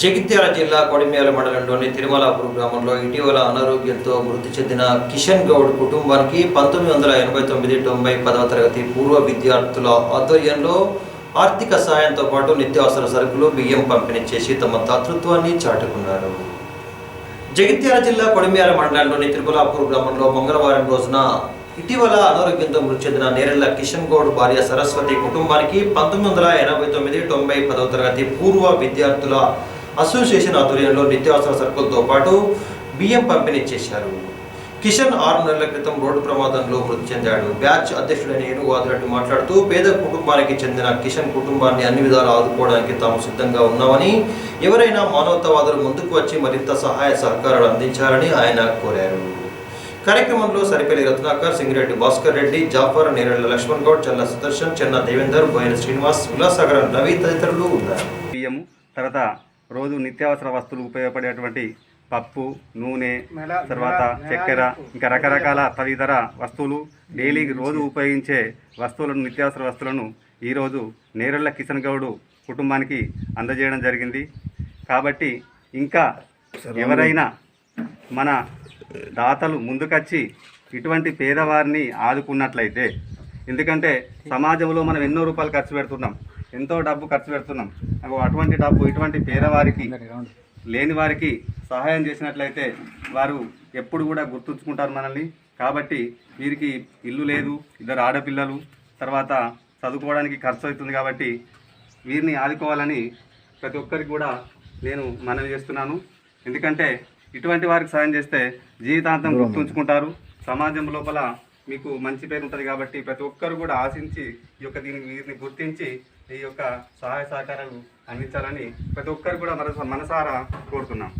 జగిత్యాల జిల్లా కొడిమేల మండలంలోని తిరుమలాపూర్ గ్రామంలో ఇటీవల అనారోగ్యంతో మృతి చెందిన కిషన్ గౌడ్ కుటుంబానికి పంతొమ్మిది వందల ఎనభై తొమ్మిది తొంభై పదవ తరగతి పూర్వ విద్యార్థుల ఆధ్వర్యంలో ఆర్థిక సాయంతో పాటు నిత్యావసర సరుకులు బియ్యం పంపిణీ చేసి తమ దాతృత్వాన్ని చాటుకున్నారు. జగిత్యాల జిల్లా కొడిమేల మండలంలోని తిరుమలాపూర్ గ్రామంలో మంగళవారం రోజున ఇటీవల అనారోగ్యంతో మృతి చెందిన నేరెళ్ళ కిషన్ గౌడ్ భార్య సరస్వతి కుటుంబానికి పంతొమ్మిది వందల ఎనభై తొమ్మిది తొంభై పదవ తరగతి పూర్వ విద్యార్థుల అసోసియేషన్ ఆధ్వర్యంలో నిత్యావసర సరుకులతో పాటు బియ్యం పంపిణీ చేశారు. కిషన్ ఆరు నెలల క్రితం రోడ్డు ప్రమాదంలో మృతి చెందాడు. బ్యాచ్ అధ్యక్షుడైన ఏనుగు మాట్లాడుతూ పేద కుటుంబానికి చెందిన కిషన్ కుటుంబాన్ని అన్ని విధాలు ఆదుకోవడానికి తాము సిద్ధంగా ఉన్నామని ఎవరైనా మానవతావాదులు ముందుకు వచ్చి మరింత సహాయ సహకారాలు అందించాలని ఆయన కోరారు. కార్యక్రమంలో సరిపల్లి రత్నాకర్ సింగిరెడ్డి భాస్కర్ రెడ్డి జాఫర్ నేరెళ్ళ లక్ష్మణ్ గౌడ్ చల్ల సుదర్శన్ చెన్న దేవేందర్ బోయిన శ్రీనివాస్ విలాసాగరం రవి తదితరులు ఉన్నారు. బియ్యము తర్వాత రోజు నిత్యావసర వస్తువులు ఉపయోగపడేటువంటి పప్పు నూనె తర్వాత చక్కెర ఇంకా రకరకాల తదితర వస్తువులు డైలీ రోజు ఉపయోగించే వస్తువులను నిత్యావసర వస్తువులను ఈరోజు నేరెళ్ళ కిషన్ గౌడ్ కుటుంబానికి అందజేయడం జరిగింది. కాబట్టి ఇంకా ఎవరైనా మన దాతలు ముందుకొచ్చి ఇటువంటి పేదవారిని ఆదుకున్నట్లయితే ఎందుకంటే సమాజంలో మనం ఎన్నో రూపాయలు ఖర్చు పెడుతున్నాం. ఎంతో డబ్బు ఖర్చు పెడుతున్నాం. అటువంటి డబ్బు ఇటువంటి పేదవారికి లేని వారికి సహాయం చేసినట్లయితే వారు ఎప్పుడు కూడా గుర్తుంచుకుంటారు మనల్ని. కాబట్టి వీరికి ఇల్లు లేదు ఇద్దరు ఆడపిల్లలు తర్వాత చదువుకోవడానికి ఖర్చు అవుతుంది కాబట్టి వీరిని ఆదుకోవాలని ప్రతి ఒక్కరికి కూడా నేను మనవి చేస్తున్నాను. ఎందుకంటే ఇటువంటి వారికి సాయం చేస్తే జీవితాంతం గుర్తుంచుకుంటారు. సమాజం లోపల మీకు మంచి పేరు ఉంటుంది కాబట్టి ప్రతి ఒక్కరు కూడా ఆశించి ఈ యొక్క దీన్ని వీరిని గుర్తించి ఈ యొక్క సహాయ సహకారాలు అందించాలని ప్రతి ఒక్కరు కూడా మన మనసారా కోరుతున్నాం.